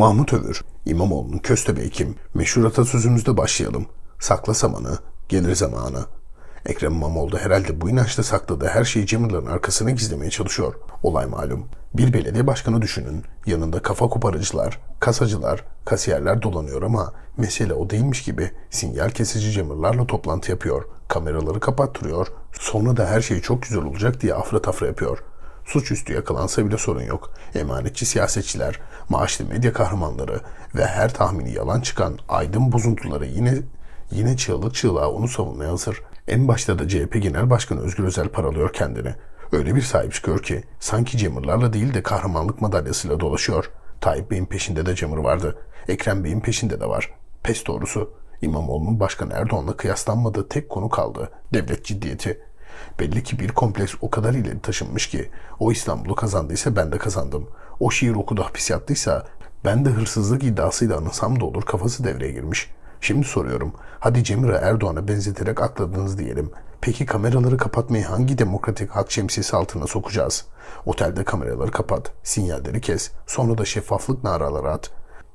Mahmut Övür, İmamoğlu'nun köstebeği kim? Meşhur atasözümüzde başlayalım. Sakla samanı, gelir zamanı. Ekrem İmamoğlu da herhalde bu inançta sakladığı her şeyi Cemil'lerin arkasına gizlemeye çalışıyor. Olay malum. Bir belediye başkanı düşünün. Yanında kafa koparıcılar, kasacılar, kasiyerler dolanıyor ama mesele o değilmiş gibi sinyal kesici Cemil'lerle toplantı yapıyor. Kameraları kapattırıyor. Sonra da her şey çok güzel olacak diye afra tafra yapıyor. Suçüstü yakalansa bile sorun yok. Emanetçi siyasetçiler, maaşlı medya kahramanları ve her tahmini yalan çıkan aydın bozuntuları yine yine çığlık çığlığa onu savunmaya hazır. En başta da CHP Genel Başkanı Özgür Özel paralıyor kendini. Öyle bir sahip çıkıyor ki sanki Cemurlarla değil de kahramanlık madalyasıyla dolaşıyor. Tayyip Bey'in peşinde de Cemur vardı. Ekrem Bey'in peşinde de var. Pes doğrusu. İmamoğlu'nun Başkan Erdoğan'la kıyaslanmadığı tek konu kaldı. Devlet ciddiyeti. Belli ki bir kompleks o kadar ileri taşınmış ki o İstanbul'u kazandıysa ben de kazandım. O şiir okudu hapis yattıysa ben de hırsızlık iddiasıyla anılsam da olur kafası devreye girmiş. Şimdi soruyorum. Hadi Cemre Erdoğan'a benzeterek akladınız diyelim. Peki kameraları kapatmayı hangi demokratik hak şemsiyesi altına sokacağız? Otelde kameraları kapat, sinyalleri kes, sonra da şeffaflık naraları at.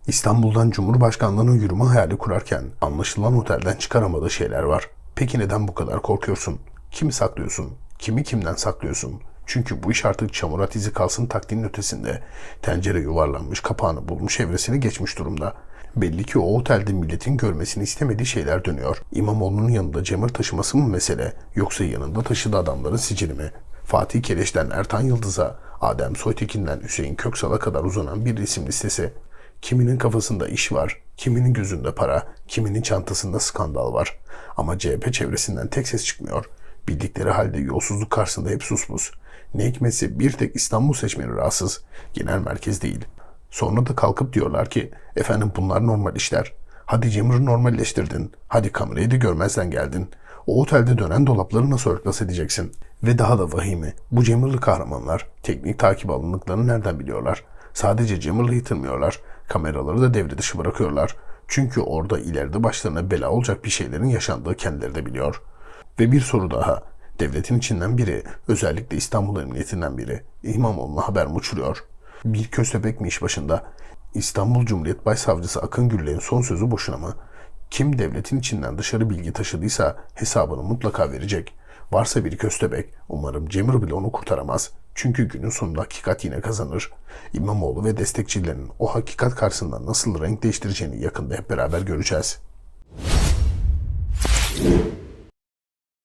İstanbul'dan Cumhurbaşkanlığına yürüme hayali kurarken anlaşılan otelden çıkaramadığı şeyler var. Peki neden bu kadar korkuyorsun? Kimi saklıyorsun? Kimi kimden saklıyorsun? Çünkü bu iş artık çamurat izi kalsın taktiğinin ötesinde. Tencere yuvarlanmış, kapağını bulmuş, evresini geçmiş durumda. Belli ki o otelde milletin görmesini istemediği şeyler dönüyor. İmamoğlu'nun yanında cemir taşıması mı mesele yoksa yanında taşıdığı adamların sicili mi? Fatih Keleş'ten Ertan Yıldız'a, Adem Soytekin'den Hüseyin Köksal'a kadar uzanan bir isim listesi. Kiminin kafasında iş var, kiminin gözünde para, kiminin çantasında skandal var. Ama CHP çevresinden tek ses çıkmıyor. Bildikleri halde yolsuzluk karşısında hep suspus. Ne hikmetse bir tek İstanbul seçmeni rahatsız. Genel merkez değil. Sonra da kalkıp diyorlar ki efendim bunlar normal işler. Hadi Cemur'u normalleştirdin. Hadi kamerayı da görmezden geldin. O otelde dönen dolapları nasıl örtbas edeceksin? Ve daha da vahimi. Bu Cemur'lu kahramanlar teknik takip alındıklarını nereden biliyorlar? Sadece Cemur'u yitirmiyorlar. Kameraları da devre dışı bırakıyorlar. Çünkü orada ileride başlarına bela olacak bir şeylerin yaşandığı kendileri de biliyor. Ve bir soru daha. Devletin içinden biri, özellikle İstanbul Emniyetinden biri, İmamoğlu'na haber mi uçuruyor? Bir köstebek mi iş başında? İstanbul Cumhuriyet Başsavcısı Akın Güller'in son sözü boşuna mı? Kim devletin içinden dışarı bilgi taşıdıysa hesabını mutlaka verecek. Varsa bir köstebek, umarım Cemil bile onu kurtaramaz. Çünkü günün sonunda hakikat yine kazanır. İmamoğlu ve destekçilerinin o hakikat karşısında nasıl renk değiştireceğini yakında hep beraber göreceğiz.